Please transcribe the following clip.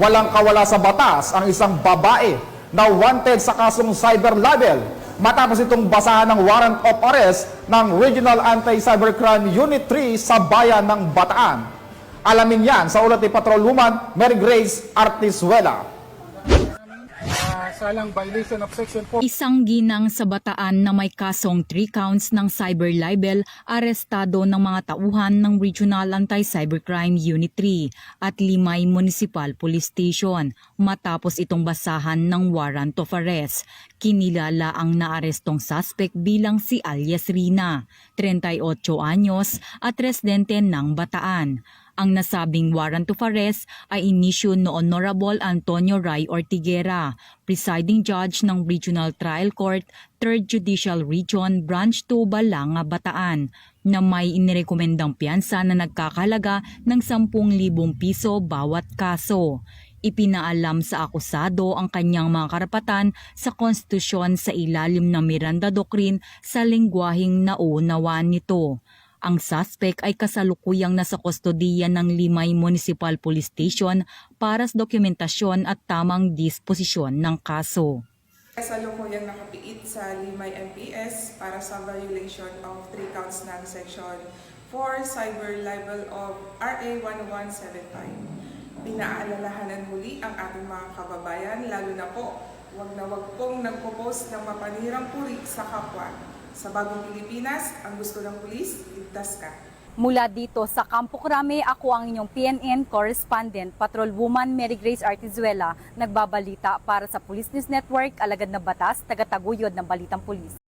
walang kawala sa batas ang isang babae na wanted sa kasong cyber libel matapos itong basahan ng warrant of arrest ng Regional Anti-Cybercrime Unit 3 sa bayan ng Bataan. Alamin yan sa ulat ni Patrolwoman Mary Grace Artisuela. Ah, salang violation of section 4 Isang ginang sa bataan na may kasong 3 counts ng cyber libel arestado ng mga tauhan ng Regional Anti-Cybercrime Unit 3 at Limay Municipal Police Station matapos itong basahan ng warrant of arrest. Kinilala ang naarestong suspect bilang si alias Rina, 38 anyos at residente ng Bataan. Ang nasabing warrant of arrest ay inisyu no Honorable Antonio Ray Ortiguera, presiding judge ng Regional Trial Court, 3rd Judicial Region, Branch 2, Balanga, Bataan, na may inirekomendang piyansa na nagkakalaga ng 10,000 piso bawat kaso. Ipinaalam sa akusado ang kanyang mga karapatan sa konstitusyon sa ilalim ng Miranda Doctrine sa lengguaheng naunawaan nito. Ang suspect ay kasalukuyang nasa kustodiya ng Limay Municipal Police Station para sa dokumentasyon at tamang disposisyon ng kaso. Kasalukuyang nakapiit sa Limay MPS para sa violation of 3 counts ng Section 4 Cyber Libel of RA 1175. Pinaalalahanan muli ang ating mga kababayan, lalo na po, wag na wag pong nagpo-post ng mapanirang puri sa kapwa. Sa bagong Pilipinas, ang gusto ng pulis, ligtas ka. Mula dito sa Campo Crame, ako ang inyong PNN correspondent, Patrolwoman Mary Grace Artizuela, nagbabalita para sa Police News Network, Alagad na Batas, tagataguyod ng Balitang Pulis.